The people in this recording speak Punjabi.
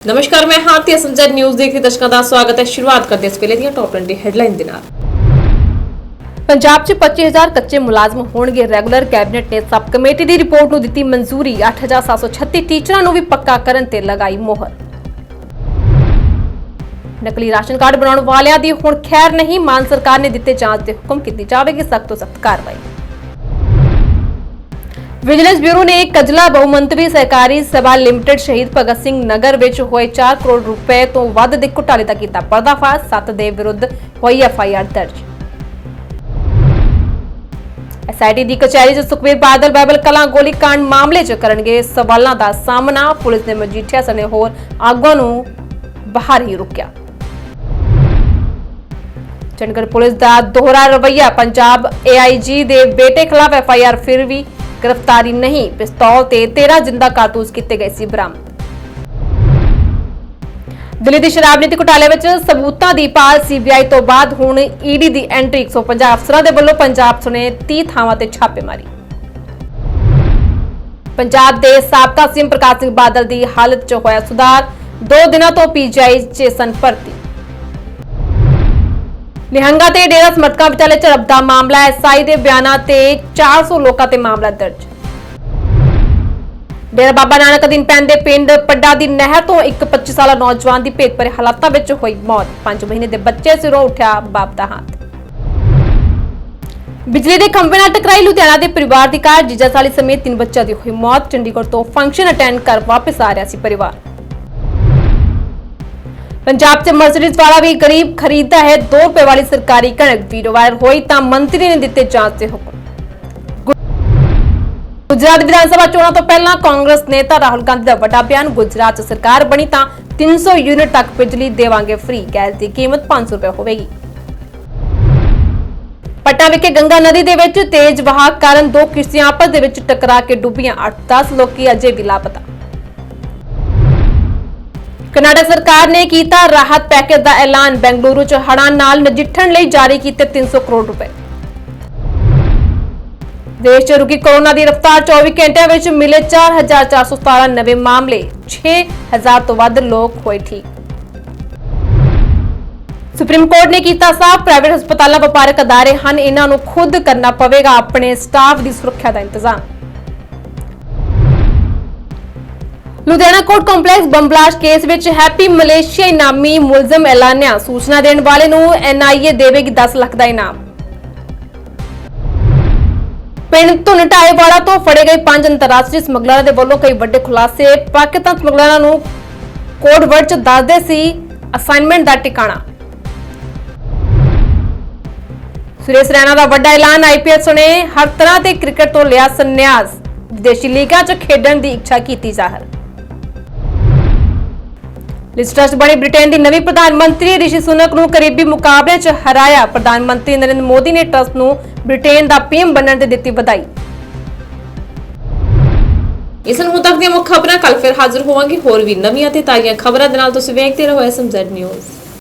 ਨਮਸਕਾਰ, ਮੈਂ ਹਾਰਤੀ ਅਸਮਜਦ ਨਿਊਜ਼ ਦੇਖ ਰਹੇ ਦਰਸ਼ਕਾਂ ਦਾ ਸਵਾਗਤ ਹੈ। ਸ਼ੁਰੂਆਤ ਕਰਦੇ ਹਾਂ ਇਸ ਵੇਲੇ ਦੀਆਂ ਟੌਪ 20 ਹੈਡਲਾਈਨ ਦੇ ਨਾਲ। ਪੰਜਾਬ 'ਚ 25000 ਕੱਚੇ ਮੁਲਾਜ਼ਮ ਹੋਣਗੇ ਰੈਗੂਲਰ ਕੈਬਨਿਟ ਨੇ ਸਬ ਕਮੇਟੀ ਦੀ ਰਿਪੋਰਟ ਨੂੰ ਦਿੱਤੀ ਮਨਜ਼ੂਰੀ। 8736 ਟੀਚਰਾਂ ਨੂੰ ਵੀ ਪੱਕਾ ਕਰਨ ਤੇ ਲਗਾਈ ਮੋਹਰ। ਨਕਲੀ ਰਾਸ਼ਨ ਕਾਰਡ ਬਣਾਉਣ ਵਾਲਿਆਂ ਦੀ ਹੁਣ ਖੈਰ ਨਹੀਂ, ਮਾਨ ਸਰਕਾਰ ਨੇ ਦਿੱਤੇ ਜਾਂਚ ਦੇ ਹੁਕਮ ਕੀਤੀ ਜਾਵੇਗੀ। ਸਖਤ ਤੋਂ ਸਖਤ ਕਾਰਵਾਈ। ਵਿਜੀਲੈਂਸ ਬਿਊਰੋ ਨੇ ਕਜਲਾ ਬਹੁਮੰਤਵੀ ਸਹਿਕਾਰੀ ਸਭਾ ਲਿਮਟਿਡ ਸ਼ਹੀਦ ਭਗਤ ਸਿੰਘ ਨਗਰ ਵਿੱਚ ਹੋਏ 4 ਕਰੋੜ ਰੁਪਏ ਤੋਂ ਵੱਧ ਦੇ ਘੁਟਾਲੇ ਦਾ ਕੀਤਾ ਪਰਦਾਫਾਸ਼। 7 ਦੇ ਵਿਰੁੱਧ ਹੋਈ ਐਫਆਈਆਰ ਦਰਜ। ਐਸਆਈਟੀ ਦੀ ਕਚਹਿਰੀ 'ਚ ਸੁਖਬੀਰ ਬਾਦਲ, ਬਾਈਬਲ ਕਲਾਂ ਗੋਲੀकांड ਮਾਮਲੇ 'ਚ ਕਰਨਗੇ ਸਵਾਲਾਂ ਦਾ ਸਾਹਮਣਾ। ਪੁਲਿਸ ਨੇ ਮਜੀਠੀਆ ਸਣੇ ਹੋਰ ਆਗੂਆਂ ਨੂੰ ਬਾਹਰ ਹੀ ਰੁਕਿਆ। ਚੰਡੀਗੜ੍ਹ ਪੁਲਿਸ ਦਾ ਦੋਹਰਾ ਰਵੱਈਆ। ਪੰਜਾਬ ਏਆਈਜੀ ਦੇ ਬੇਟੇ ਖਿਲਾਫ ਐਫਆਈਆਰ ਫਿਰ ਵੀ ਗ੍ਰਿਫਤਾਰੀ ਨਹੀਂ, ਪਿਸਤੌਲ ਤੇ 13 ਜਿੰਦਾ ਕਾਰਤੂਸ ਕੀਤੇ ਗਏ ਸੀ ਬਰਾਮਦ। ਦਿੱਲੀ ਦੀ ਸ਼ਰਾਬ ਨੀਤੀ ਘੁਟਾਲੇ ਵਿੱਚ ਸਬੂਤਾਂ ਦੀ ਭਾਲ ਸੀਬੀਆਈ ਤੋਂ ਬਾਅਦ ਹੁਣ ਈਡੀ ਦੀ ਐਂਟਰੀ। 150 ਅਫਸਰਾਂ ਦੇ ਵੱਲੋਂ ਪੰਜਾਬ ਸੁਣੇ 30 ਥਾਵਾਂ ਤੇ ਛਾਪੇਮਾਰੀ ਪੰਜਾਬ ਦੇ ਸਾਬਕਾ ਸੀਐਮ ਪ੍ਰਕਾਸ਼ ਸਿੰਘ ਬਾਦਲ ਦੀ ਹਾਲਤ 'ਚ ਹੋਇਆ ਸੁਧਾਰ। ਦੋ ਦਿਨਾਂ ਤੋਂ ਪੀਜੀਆਈ 'ਚ ਸਨ ਭਰਤੀ। ਨਿਹੰਗਾ ਤੇ ਡੇਰਾ ਸਮਰਥਕਾਂ ਵਿਚਾਲੇ ਝੜਪ ਦਾ ਮਾਮਲਾ ਐਸਆਈ ਦੇ ਬਿਆਨਾਂ ਤੇ 400 ਲੋਕਾਂ ਤੇ ਮਾਮਲਾ ਦਰਜ। ਡੇਰਾ ਬਾਬਾ ਨਾਨਕ ਅਧੀਨ ਪੈਂਦੇ ਪਿੰਡ ਪੱਡਾ ਦੀ ਨਹਿਰ ਤੋਂ ਇੱਕ 25 ਸਾਲਾ ਨੌਜਵਾਨ ਦੀ ਭੇਤ ਭਰੇ ਹਾਲਾਤਾਂ ਵਿੱਚ ਹੋਈ ਮੌਤ। 5 ਮਹੀਨੇ ਦੇ ਬੱਚੇ ਸਿਰੋਂ ਉੱਠਿਆ ਬਾਪ ਦਾ ਹੱਥ। ਬਿਜਲੀ ਦੇ ਖੰਭੇ ਨਾਲ ਟਕਰਾਈ ਲੁਧਿਆਣਾ ਦੇ ਪਰਿਵਾਰ ਦੀ ਕਾਰ ਜੀਜਾ ਸਾਲੀ ਸਮੇਤ ਤਿੰਨ ਬੱਚਿਆਂ ਦੀ ਹੋਈ ਮੌਤ। ਚੰਡੀਗੜ੍ਹ ਤੋਂ ਫੰਕਸ਼ਨ ਅਟੈਂਡ ਕਰ ਵਾਪਸ ਆ ਰਿਹਾ ਸੀ ਪਰਿਵਾਰ। ਪੰਜਾਬ 'ਚ ਮਰਸੀਡੀਜ਼ ਵਾਲਾ ਵੀ ਗਰੀਬ ਖਰੀਦਦਾ ਹੈ 2 ਰੁਪਏ ਵਾਲੀ ਸਰਕਾਰੀ ਕਣਕ, ਵੀਡੀਓ ਵਾਇਰਲ ਹੋਈ ਤਾਂ ਮੰਤਰੀ ਨੇ ਦਿੱਤੇ ਜਾਂਚ ਦੇ ਹੁਕਮ। ਗੁਜਰਾਤ ਵਿਧਾਨ ਸਭਾ ਚੋਣਾਂ ਤੋਂ ਪਹਿਲਾਂ ਕਾਂਗਰਸ ਨੇਤਾ ਰਾਹੁਲ ਗਾਂਧੀ ਦਾ ਵੱਡਾ ਬਿਆਨ, ਗੁਜਰਾਤ 'ਚ ਸਰਕਾਰ ਬਣੀ ਤਾਂ 300 ਯੂਨਿਟ ਤੱਕ ਬਿਜਲੀ ਦੇਵਾਂਗੇ ਫ੍ਰੀ ਗੈਸ ਦੀ ਕੀਮਤ 500 ਰੁਪਏ ਹੋਵੇਗੀ। ਪਟਨਾ ਵਿਖੇ ਗੰਗਾ ਨਦੀ ਦੇ ਵਿੱਚ ਤੇਜ਼ ਵਹਾਅ ਕਾਰਨ ਦੋ ਕਿਸ਼ਤੀਆਂ ਆਪਸ ਦੇ ਵਿੱਚ ਟਕਰਾ ਕੇ ਡੁੱਬੀਆਂ 8-10 ਲੋਕੀ ਅਜੇ ਵੀ ਲਾਪਤਾ। ਕਨਾਡਾ ਸਰਕਾਰ ਨੇ ਕੀਤਾ ਰਾਹਤ ਪੈਕੇਜ ਦਾ ਐਲਾਨ। ਬੈਂਗਲੁਰੂ 'ਚ ਹੜ੍ਹਾਂ ਨਾਲ ਨਜਿੱਠਣ ਲਈ ਜਾਰੀ ਕੀਤੇ 300 ਕਰੋੜ ਰੁਪਏ। ਦੇਸ਼ 'ਚ ਰੁਕੀ ਕੋਰੋਨਾ ਦੀ ਰਫ਼ਤਾਰ 24 ਘੰਟਿਆਂ ਵਿੱਚ ਮਿਲੇ 4417 ਨਵੇਂ ਮਾਮਲੇ 6000 ਤੋਂ ਵੱਧ ਲੋਕ ਹੋਏ ਠੀਕ। ਸੁਪਰੀਮ ਕੋਰਟ ਨੇ ਕੀਤਾ ਸਾਫ਼, ਪ੍ਰਾਈਵੇਟ ਹਸਪਤਾਲਾਂ ਵਪਾਰਕ ਅਦਾਰੇ ਹਨ, ਇਹਨਾਂ ਨੂੰ ਖੁਦ ਕਰਨਾ ਪਵੇਗਾ ਆਪਣੇ ਸਟਾਫ ਦੀ ਸੁਰੱਖਿਆ ਦਾ ਇੰਤਜ਼ਾਮ। Ludhiana court complex bomb case ਵਿੱਚ ਹੈਪੀ ਮਲੇਸ਼ੀਆ ਨਾਮੀ ਮੁਲਜ਼ਮ ਐਲਾਨਿਆ। ਸੂਚਨਾ ਦੇਣ ਵਾਲੇ ਨੂੰ ਐਨਆਈਏ ਦੇਵੇਗੀ 10 ਲੱਖ ਦਾ ਇਨਾਮ। ਪਿੰਡ ਧੁਨਟਾਏ ਤੋਂ ਫੜੇ ਗਏ ਪੰਜ ਅੰਤਰਰਾਸ਼ਟਰੀ ਸਮਗਲਰਾਂ ਦੇ ਵੱਲੋਂ ਕਈ ਵੱਡੇ ਖੁਲਾਸੇ। ਪਾਕਿਸਤਾਨ ਸਮਗਲਰਾਂ ਨੂੰ ਕੋਡ ਵਰਡ ਚ ਦੱਸਦੇ ਸੀ ਅਸਾਈਨਮੈਂਟ ਦਾ ਟਿਕਾਣਾ। ਸੁਰੇਸ਼ ਰੈਣਾ ਦਾ ਵੱਡਾ ਐਲਾਨ ਆਈਪੀਐਸ ਨੇ ਹਰ ਤਰ੍ਹਾਂ ਦੇ ਕ੍ਰਿਕਟ ਤੋਂ ਲਿਆ ਸੰਨਿਆਸ। ਵਿਦੇਸ਼ੀ ਲੀਗਾਂ 'ਚ ਖੇਡਣ ਦੀ ਇੱਛਾ ਕੀਤੀ ਜ਼ਾਹਰ ਲਿਸਟਰਸ ਬਣੀ ਬ੍ਰਿਟੇਨ ਦੀ ਨਵੀਂ ਪ੍ਰਧਾਨ ਮੰਤਰੀ ਰਿਸ਼ੀ ਸੁਨਕ ਨੂੰ ਕਰੀਬੀ ਮੁਕਾਬਲੇ 'ਚ ਹਰਾਇਆ। ਪ੍ਰਧਾਨ ਮੰਤਰੀ ਨਰਿੰਦਰ ਮੋਦੀ ਨੇ ਟਰਸਟ ਨੂੰ ਬ੍ਰਿਟੇਨ ਦਾ ਪੀਐਮ ਬਣਨ ਤੇ ਦਿੱਤੀ ਵਧਾਈ। ਇਸ ਨੂੰ ਤੱਕ ਦੀਆਂ ਮੁੱਖ ਖਬਰਾਂ ਕੱਲ ਫਿਰ ਹਾਜ਼ਰ ਹੋਵਾਂਗੇ। ਹੋਰ ਵੀ ਨਵੀਆਂ ਤੇ ਤਾਜ਼ੀਆਂ ਖਬਰਾਂ ਦੇ ਨਾਲ ਤੁਸੀਂ ਵੇਖਦੇ ਰਹੋ ਐਸਐਮਜ਼ੈਡ ਨਿਊਜ਼।